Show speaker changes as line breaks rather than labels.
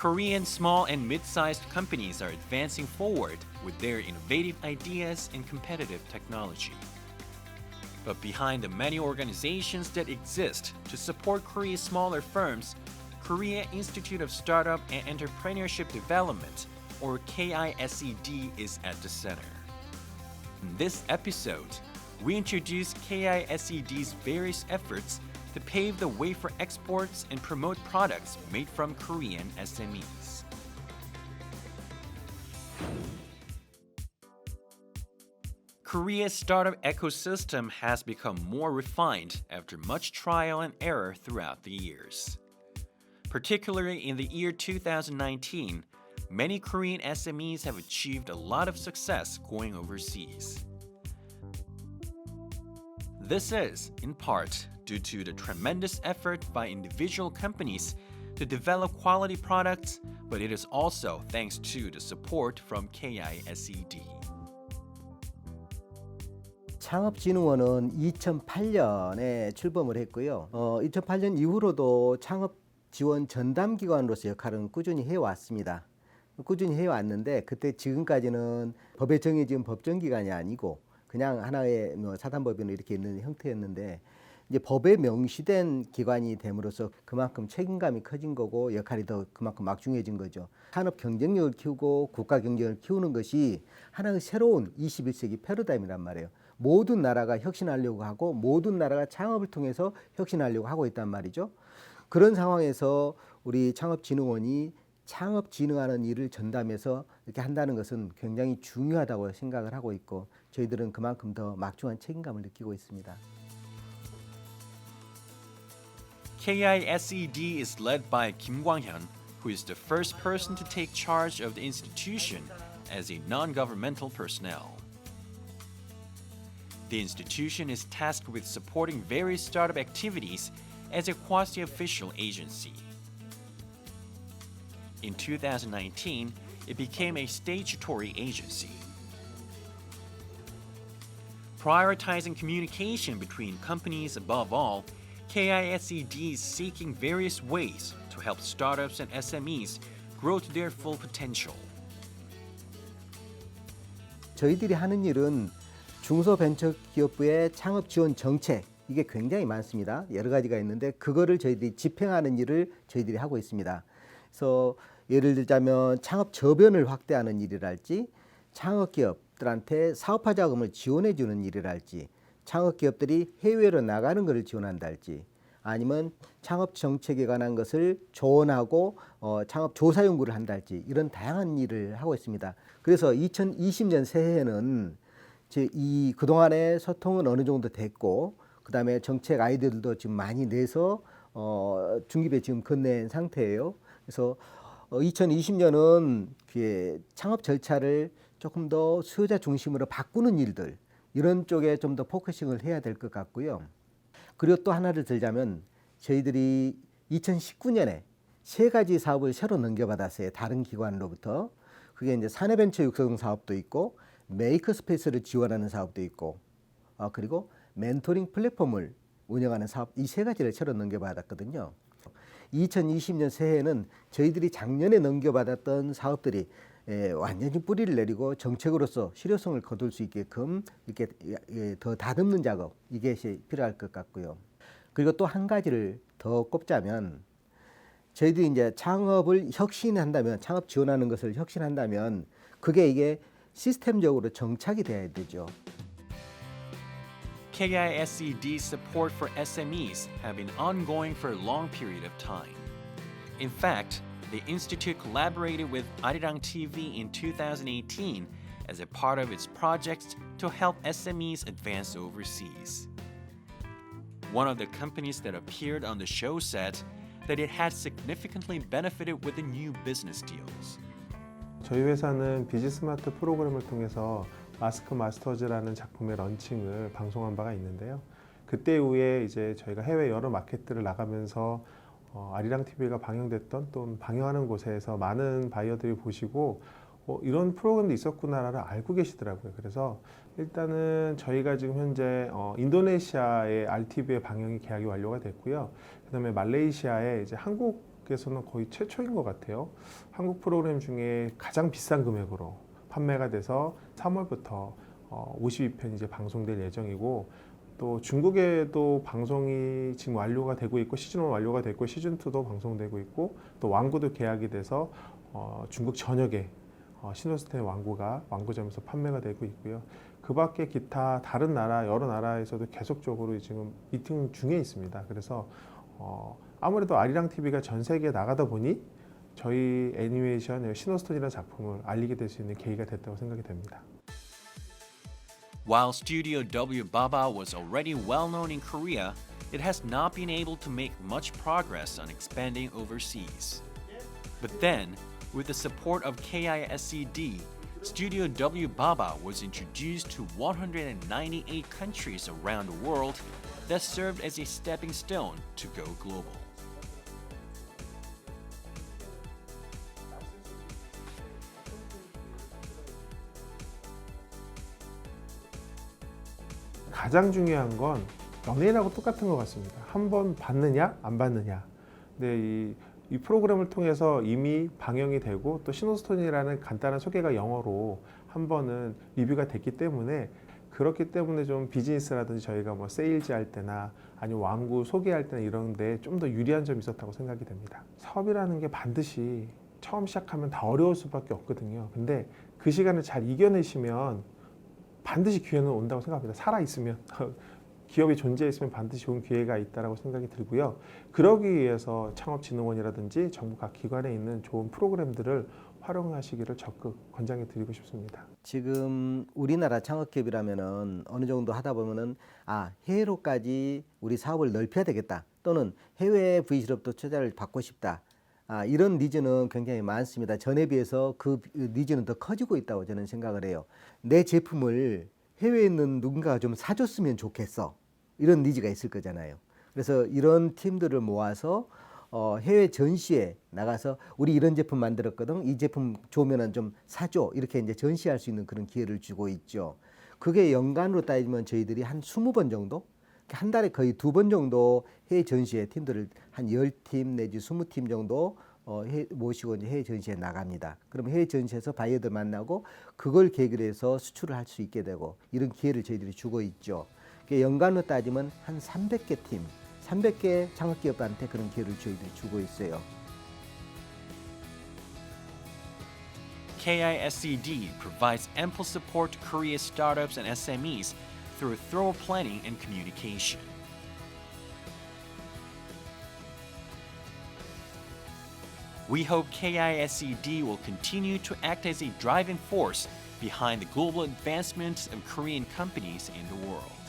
Korean small and mid-sized companies are advancing forward with their innovative ideas and competitive technology. But behind the many organizations that exist to support Korea's smaller firms, Korea Institute of Startup and Entrepreneurship Development, or KISED, is at the center. In this episode, we introduce KISED's various efforts to pave the way for exports and promote products made from Korean SMEs. Korea's startup ecosystem has become more refined after much trial and error throughout the years. Particularly in the year 2019, many Korean SMEs have achieved a lot of success going overseas. This is, in part, due to the tremendous effort by individual companies to develop quality products, but it is also thanks to the support from KISED.
창업진흥원은 2008년에 출범을 했고요. 어, 2008년 이후로도 창업 지원 전담 기관으로서 역할은 꾸준히 해왔습니다. 꾸준히 해왔는데 그때 지금까지는 법에 정해진 법정 기관이 아니고 그냥 하나의 뭐 사단법인으로 이렇게 있는 형태였는데 이제 법에 명시된 기관이 됨으로써 그만큼 책임감이 커진 거고 역할이 더 그만큼 막중해진 거죠. 산업 경쟁력을 키우고 국가 경쟁을 키우는 것이 하나의 새로운 21세기 패러다임이란 말이에요. 모든 나라가 혁신하려고 하고 모든 나라가 창업을 통해서 혁신하려고 하고 있단 말이죠. 그런 상황에서 우리 창업진흥원이 창업 진흥하는 일을 전담해서 이렇게 한다는 것은 굉장히 중요하다고 생각을 하고 있고 저희들은 그만큼 더 막중한 책임감을 느끼고 있습니다.
KISED is led by Kim Kwang-hyun, who is the first person to take charge of the institution as a non-governmental personnel. The institution is tasked with supporting various startup activities as a quasi-official agency. In 2019, it became a statutory agency. Prioritizing communication between companies above all, KISED is seeking various ways to help startups and SMEs grow to their full potential.
저희들이 하는 일은 중소벤처기업부의 창업 지원 정책 이게 굉장히 많습니다. 여러 가지가 있는데 그거를 저희들이 집행하는 일을 저희들이 하고 있습니다. 그래서 예를 들자면 창업 저변을 확대하는 일이랄지 창업 기업들한테 사업화 자금을 지원해 주는 일이랄지 창업 기업들이 해외로 나가는 것을 지원한달지 아니면 창업 정책에 관한 것을 조언하고 어, 창업 조사 연구를 한달지 이런 다양한 일을 하고 있습니다. 그래서 2020년 새해에는 이 그동안의 소통은 어느 정도 됐고 그다음에 정책 아이디어들도 지금 많이 내서 어, 중립에 지금 건넨 상태예요. 그래서 어, 2020년은 그 창업 절차를 조금 더 수요자 중심으로 바꾸는 일들 이런 쪽에 좀 더 포커싱을 해야 될 것 같고요. 그리고 또 하나를 들자면 저희들이 2019년에 세 가지 사업을 새로 넘겨받았어요. 다른 기관으로부터. 그게 이제 사내벤처 육성 사업도 있고 메이커 스페이스를 지원하는 사업도 있고 어, 그리고 멘토링 플랫폼을 운영하는 사업 이 세 가지를 새로 넘겨받았거든요. 2020년 새해에는 저희들이 작년에 넘겨받았던 사업들이 에, 완전히 뿌리를 내리고 정책으로서 실효성을 거둘 수 있게끔 이렇게 예, 더 다듬는 작업 이것이 필요할 것 같고요. 그리고 또 한 가지를 더 꼽자면 저희들이 이제 창업을 혁신한다면 창업 지원하는 것을 혁신한다면 그게 이게 시스템적으로 정착이 돼야 되죠.
KISED's support for SMEs have been ongoing for a long period of time. In fact, the institute collaborated with Arirang TV in 2018 as a part of its projects to help SMEs advance overseas. One of the companies that appeared on the show said that it had significantly benefited with the new business deals.
저희 회사는 비즈스마트 프로그램을 통해서 마스크 마스터즈라는 작품의 런칭을 방송한 바가 있는데요. 그때 이후에 이제 저희가 해외 여러 마켓들을 나가면서 어, 아리랑 TV가 방영됐던 또 방영하는 곳에서 많은 바이어들이 보시고 어, 이런 프로그램도 있었구나를 알고 계시더라고요. 그래서 일단은 저희가 지금 현재 어, 인도네시아의 RTV의 방영이 계약이 완료가 됐고요. 그다음에 말레이시아에 이제 한국 업계에서는 거의 최초인 것 같아요. 한국 프로그램 중에 가장 비싼 금액으로 판매가 돼서 3월부터 어, 52편 이제 방송될 예정이고 또 중국에도 방송이 지금 완료가 되고 있고 시즌 1 완료가 됐고 시즌 2도 방송되고 있고 또 왕구도 계약이 돼서 어, 중국 전역에 어, 신호스텐 왕구가 왕구점에서 판매가 되고 있고요. 그 밖에 기타 다른 나라 여러 나라에서도 계속적으로 지금 미팅 중에 있습니다. 그래서 어, 아무래도 아리랑 TV가 전 세계에 나가다 보니 저희 애니메이션 신호스톤이라는 작품을 알리게 될 수 있는 계기가 됐다고 생각이 됩니다.
While Studio W Baba was already well known in Korea, it has not been able to make much progress on expanding overseas. But then, with the support of KISCD, Studio W Baba was introduced to 198 countries around the world that served as a stepping stone to go global.
가장 중요한 건 연예인하고 똑같은 것 같습니다. 한번 봤느냐 안 봤느냐. 근데 이, 이 프로그램을 통해서 이미 방영이 되고 또 신호스톤이라는 간단한 소개가 영어로 한 번은 리뷰가 됐기 때문에 그렇기 때문에 좀 비즈니스라든지 저희가 뭐 세일즈 할 때나 아니면 왕구 소개할 때나 이런 데 좀 더 유리한 점이 있었다고 생각이 됩니다. 사업이라는 게 반드시 처음 시작하면 다 어려울 수밖에 없거든요. 근데 그 시간을 잘 이겨내시면 반드시 기회는 온다고 생각합니다. 살아 있으면 기업이 존재했으면 반드시 좋은 기회가 있다라고 생각이 들고요. 그러기 위해서 창업진흥원이라든지 정부 각 기관에 있는 좋은 프로그램들을 활용하시기를 적극 권장해 드리고 싶습니다.
지금 우리나라 창업기업이라면은 어느 정도 하다 보면은 아 해외로까지 우리 사업을 넓혀야 되겠다 또는 해외 V실업도 투자를 받고 싶다 아 이런 니즈는 굉장히 많습니다 전에 비해서 그 니즈는 더 커지고 있다고 저는 생각을 해요 내 제품을 해외에 있는 누군가가 좀 사줬으면 좋겠어 이런 니즈가 있을 거잖아요 그래서 이런 팀들을 모아서 어, 해외 전시에 나가서 우리 이런 제품 만들었거든. 이 제품 좋으면은 좀 사줘. 이렇게 이제 전시할 수 있는 그런 기회를 주고 있죠. 그게 연간으로 따지면 저희들이 한 20번 정도? 한 달에 거의 두 번 정도 해외 전시에 팀들을 한 10팀 내지 20팀 정도 어, 해, 모시고 이제 해외 전시에 나갑니다. 그럼 해외 전시에서 바이어들 만나고 그걸 계기로 해서 수출을 할 수 있게 되고 이런 기회를 저희들이 주고 있죠. 연간으로 따지면 한 300개 팀, 300개 창업기업한테 그런 기회를 저희들이 주고 있어요.
KISCD provides ample support to Korea's startups and SMEs through thorough planning and communication. We hope KISCD will continue to act as a driving force behind the global advancements of Korean companies in the world.